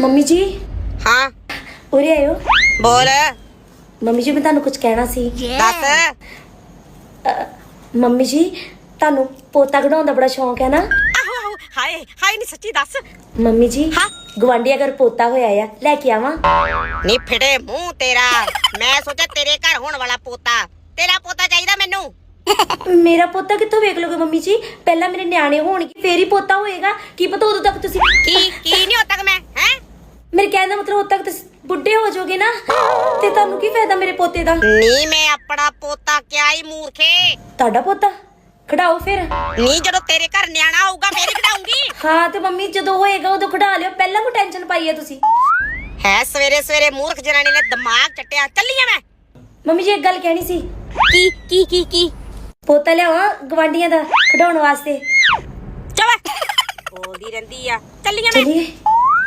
Mummy ਜੀ? ਹਾਂ। ਉਰੇ ਆਇਓ। ਬੋਲ। ਮੰਮੀ ਜੀ ਮੈਂ ਤੁਹਾਨੂੰ ਕੁਝ ਕਹਿਣਾ ਸੀ। ਦੱਸ। ਮੰਮੀ ਜੀ ਤੁਹਾਨੂੰ ਪੋਤਾ ਕਢਾਉਣ ਦਾ ਬੜਾ ਸ਼ੌਂਕ ਹੈ ਨਾ? ਹਾਏ ਹਾਏ ਨਹੀਂ ਸੱਚੀ ਦੱਸ। ਮੰਮੀ ਜੀ ਹਾਂ। ਗਵਾਂਢੀ ਅਗਰ ਪੋਤਾ ਹੋਇਆ ਆ ਲੈ ਕੇ ਆਵਾਂ। ਨੀ ਫਿੜੇ ਮੂੰਹ ਤੇਰਾ। ਮੈਂ ਸੋਚਿਆ ਤੇਰੇ ਘਰ ਹੋਣ ਵਾਲਾ ਪੋਤਾ। ਤੇਰਾ ਪੋਤਾ ਚਾਹੀਦਾ ਮੈਨੂੰ। ਮੇਰਾ ਪੋਤਾ ਕਿੱਥੋਂ ਵੇਖ ਲੋਗੇ ਮੰਮੀ ਜੀ? ਪਹਿਲਾਂ ਮੇਰੇ ਨਿਆਣੇ ਹੋਣਗੇ ਫੇਰ ਹੀ ਪੋਤਾ ਹੋਏਗਾ। ਕੀ ਪਤਾ ਉਦੋਂ ਤੱਕ ਤੁਸੀਂ ਕੀ ਕੀ ਨਹੀਂ ਮੇਰੇ ਕਹਿਣ ਦਾ ਮਤਲਬ ਉਦੋਂ ਤੱਕ ਤੁਸੀਂ ਬੁੱਢੇ ਹੋ ਜਾਓਗੇ ਨਾ ਤੇ ਤੁਹਾਨੂੰ ਕੀ ਫਾਇਦਾ ਮੇਰੇ ਪੋਤੇ ਦਾ? ਨੀ ਮੈਂ ਆਪਣਾ ਪੋਤਾ ਕਿਆ ਹੀ ਮੂਰਖੇ। ਤੁਹਾਡਾ ਪੋਤਾ? ਖੜਾਓ ਫਿਰ। ਨੀ ਜਦੋਂ ਤੇਰੇ ਘਰ ਨਿਆਣਾ ਆਊਗਾ ਫੇਰ ਹੀ ਖੜਾਉਂਗੀ ਹਾਂ ਤੇ ਮੰਮੀ ਜਦੋਂ ਹੋਏਗਾ ਉਦੋਂ ਖੜਾ ਲਿਓ। ਪਹਿਲਾਂ ਕੋ ਟੈਨਸ਼ਨ ਪਾਈ ਹੈ ਤੁਸੀਂ। ਹੈ ਸਵੇਰੇ ਸਵੇਰੇ ਮੂਰਖ ਜਨਾਨੀ ਨੇ ਦਿਮਾਗ ਚੱਟਿਆ। ਚੱਲੀਆਂ ਮੈਂ। ਮੰਮੀ ਜੀ ਇੱਕ ਗੱਲ ਕਹਿਣੀ ਸੀ। ਕੀ ਕੀ ਕੀ ਕੀ? ਪੋਤਾ ਲਿਆਵਾਂ ਗਵਾਂਢੀਆਂ ਦਾ ਖਡਾਉਣ ਵਾਸਤੇ? ਚਵਾ ਬੋਲਦੀ ਰਹਿੰਦੀ ਆ। ਚੱਲੀਆਂ ਮੈਂ। ਚਲਿਏ।